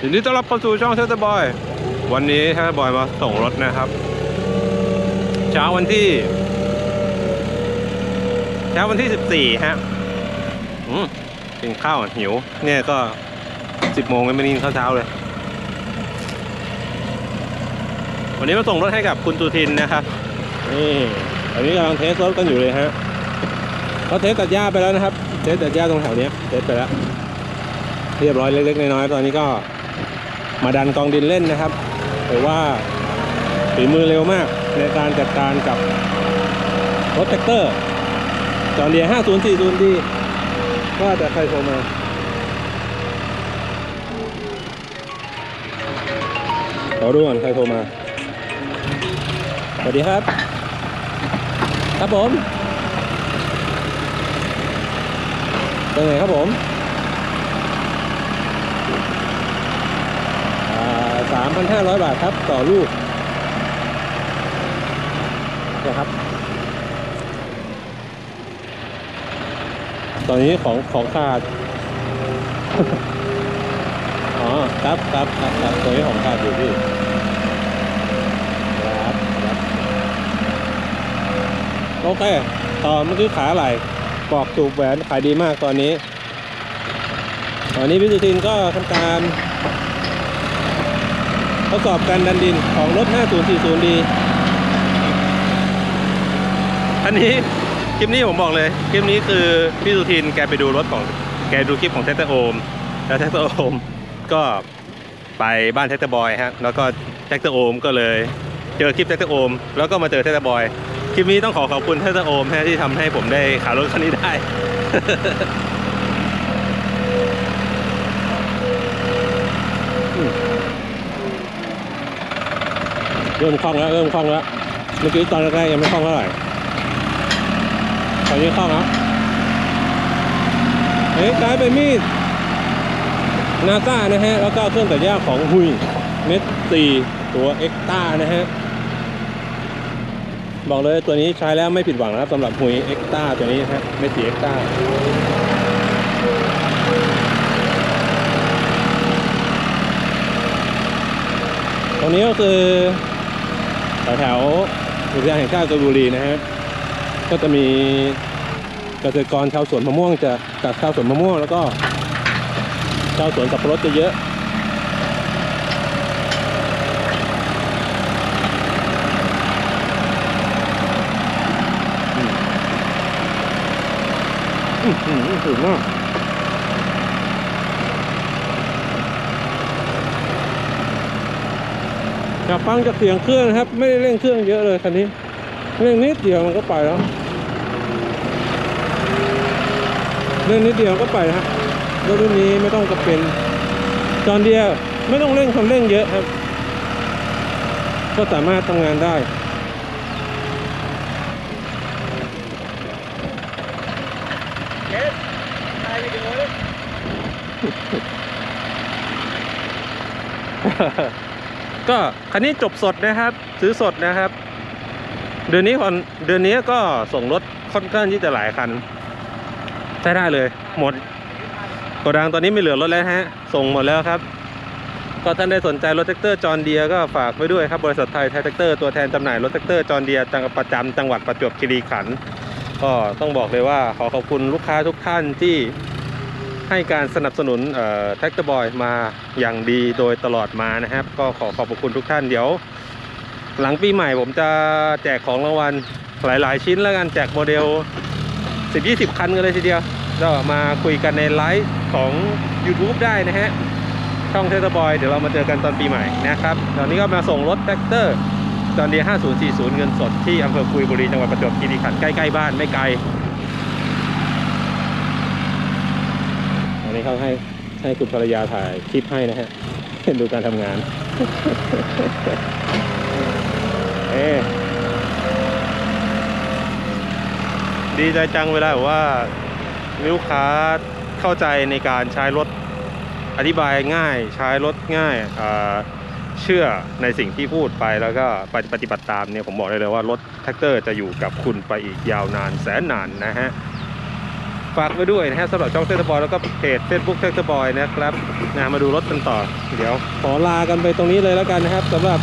ยินดีต้อนรับเข้าสู่ช่องเทสต์บอย วันนี้เทสต์บอยมาส่งรถนะครับ เช้าวันที่ เช้าวันที่14ฮะอืมกินข้าวหิว เนี่ยก็10โมงยังไม่ได้กินข้าวเช้าเลย วันนี้มาส่งรถให้กับคุณตูทินนะครับนี่อันนี้กำลังเทสรถกันอยู่เลยฮะเขาเทสตัดหญ้าไปแล้วนะครับ เทสตัดหญ้าตรงแถวนี้เทสไปแล้ว เรียบร้อยเล็กๆน้อยๆตอนนี้ก็มาดันกองดินเล่นนะครับถือว่าฝีมือเร็วมากในการจัดการกับรถแท็กเตอร์จอเรีย5040ดีว่าแต่ใครโทรมาขอดูก่อนใครโทรมา สวัสดีครับ ครับผม เป็นไงครับผม สามพันห้าร้อยบาทครับต่อลูกนะครับ ตอนนี้ของของขาด อ๋อครับครับครับครับตัวนี้ของขาดอยู่พี่ครับครับโอเค ต่อเมื่อกี้ขาไหลปอกจูบแหวนขายดีมากตอนนี้ ตอนนี้พิสุทินก็ทำการ ทดสอบการดันดินของรถ 5040D อันนี้คลิปนี้ผมบอกเลย คลิปนี้คือพี่สุทินแกไปดูรถของแกดูคลิปของแท็กเตอร์โอม แล้วแท็กเตอร์โอมก็ไปบ้านแท็กเตอร์บอยฮะ แล้วก็แท็กเตอร์โอมก็เลยเจอคลิปแท็กเตอร์โอม แล้วก็มาเจอแท็กเตอร์บอย คลิปนี้ต้องขอขอบคุณแท็กเตอร์โอมฮะที่ทำให้ผมได้ขายรถคันนี้ได้ เริ่มคล่องแล้วเริ่มคล่องแล้วเมื่อกี้ตอนแรกๆยังไม่คล่องเท่าไหร่ตอนนี้คล่องแล้วเฮ้ยกลายเป็นมีดนาซานะฮะแล้วก็เครื่องตัดหญ้าของฮุยเม็ดสีตัวเอ็กต้านะฮะบอกเลยตัวนี้ใช้แล้วไม่ผิดหวังนะครับสำหรับฮุยเอ็กต้าตัวนี้นะฮะเม็ดสีเอ็กต้าตรงนี้ก็คือ แถวแถวๆอุทยานแห่งชาติกระบุรีนะฮะก็จะมีเกษตรกรชาวสวนมะม่วงจะจากชาวสวนมะม่วงแล้วก็ชาวสวนสับปะรดจะเยอะอืมอืมอืมถึงมาก อยากฟังจากเสียงเครื่องนะครับ ไม่ได้เร่งเครื่องเยอะเลยคันนี้เร่งนิดเดียวมันก็ไปแล้วเร่งนิดเดียวก็ไปนะฮะรถรุ่นนี้ไม่ต้องกระเป็นจอนเดียวไม่ต้องเร่งคันเร่งเยอะครับ ก็สามารถทำงานได้ ก็คันนี้จบสดนะครับ ซื้อสดนะครับ เดือนนี้ก่อนเดือนนี้ก็ส่งรถค่อนข้างที่จะหลายคันใช้ได้เลย หมดโกดังตอนนี้ไม่เหลือรถแล้วฮะ ส่งหมดแล้วครับ ก็ท่านได้สนใจรถแท็กเตอร์จอห์นเดียก็ฝากไว้ด้วยครับ บริษัทไทยแท็กเตอร์ตัวแทนจำหน่ายรถแท็กเตอร์จอห์นเดียจังประจำจังหวัดประจวบคีรีขันธ์ก็ต้องบอกเลยว่าขอขอบคุณลูกค้าทุกท่านที่ ให้การสนับสนุนแท็กเตอร์บอยมาอย่างดีโดยตลอดมานะครับ ก็ขอขอบพระคุณทุกท่านเดี๋ยว หลังปีใหม่ผมจะแจกของรางวัลหลาย ๆ ชิ้นแล้วกันแจกโมเดล 10-20 คันกันเลยทีเดียวก็มาคุยกันในไลฟ์ของ YouTube ได้นะฮะช่องเทสบอยเดี๋ยวเรามาเจอกันตอนปีใหม่นะครับ ตอนนี้ก็มาส่งรถแท็กเตอร์ตอนเดีย5040 เงินสดที่อำเภอกุยบุรีจังหวัดประจวบคีรีขันธ์ใกล้ ๆ บ้านไม่ไกล อันนี้ เขาให้ให้คุณภรรยาถ่ายคลิปให้นะฮะดูการทำงาน เอดีใจจังเวลาว่าลูกค้าเข้าใจในการใช้รถอธิบายง่ายใช้รถง่ายเชื่อในสิ่งที่พูดไปแล้วก็ปฏิปฏิบัติตามเนี่ยผมบอกได้เลยว่ารถแท็กเตอร์จะอยู่กับคุณไปอีกยาวนานแสนนานนะฮะ ฝากไว้ด้วยนะฮะสำหรับช่องเทสบอยแล้วก็เพจ Facebook เทสบอยนะครับนะมาดูรถกันต่อ เดี๋ยวขอลากันไปตรงนี้เลยแล้วกันนะครับสำหรับ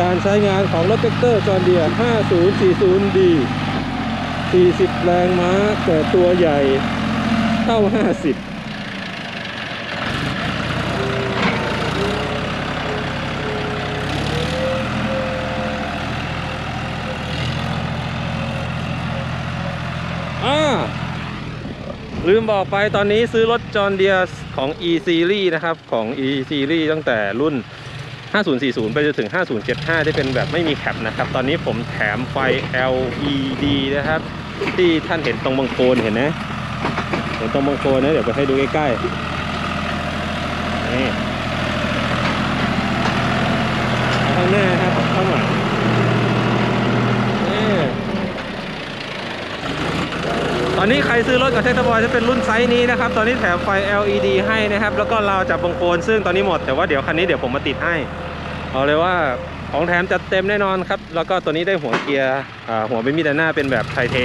การใช้งานของรถแท็กเตอร์จอร์เดีย 5040D 40 แรงม้าเกิดตัวใหญ่เท่า 50 อ่า ลืมบอกไปตอนนี้ซื้อรถจอ n เดียของ e series นะครับของ e series ตั้งแต่รุ่น 5040 ไปจนถึง 5075ที่เป็นแบบไม่มีแคปนะครับ ตอนนี้ผมแถมไฟ LED นะครับ ที่ท่านเห็นตรงบังโคนเห็นไหมเห็นตรงบังโคนนะ เดี๋ยวไปให้ดูใกล้ๆนี่ข้างหน้าครับข้างหลังนี่ ตอนนี้ใครซื้อรถกับเทคบอยจะเป็นรุ่นไซส์นี้นะครับ ตอนนี้แถมไฟ LED ให้นะครับ แล้วก็ราวจับบงโคลนซึ่งตอนนี้หมด แต่ว่าเดี๋ยวคันนี้เดี๋ยวผมมาติดให้เอาเลยว่าของแถมจัดเต็มแน่นอนครับ แล้วก็ตัวนี้ได้หัวเกียร์หัวไม่มีด้านหน้าเป็นแบบไทเท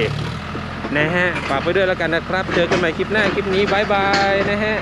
นะฮะฝากไปด้วยแล้วกันนะครับ เจอกันใหม่คลิปหน้าคลิปนี้บายบายนะฮะ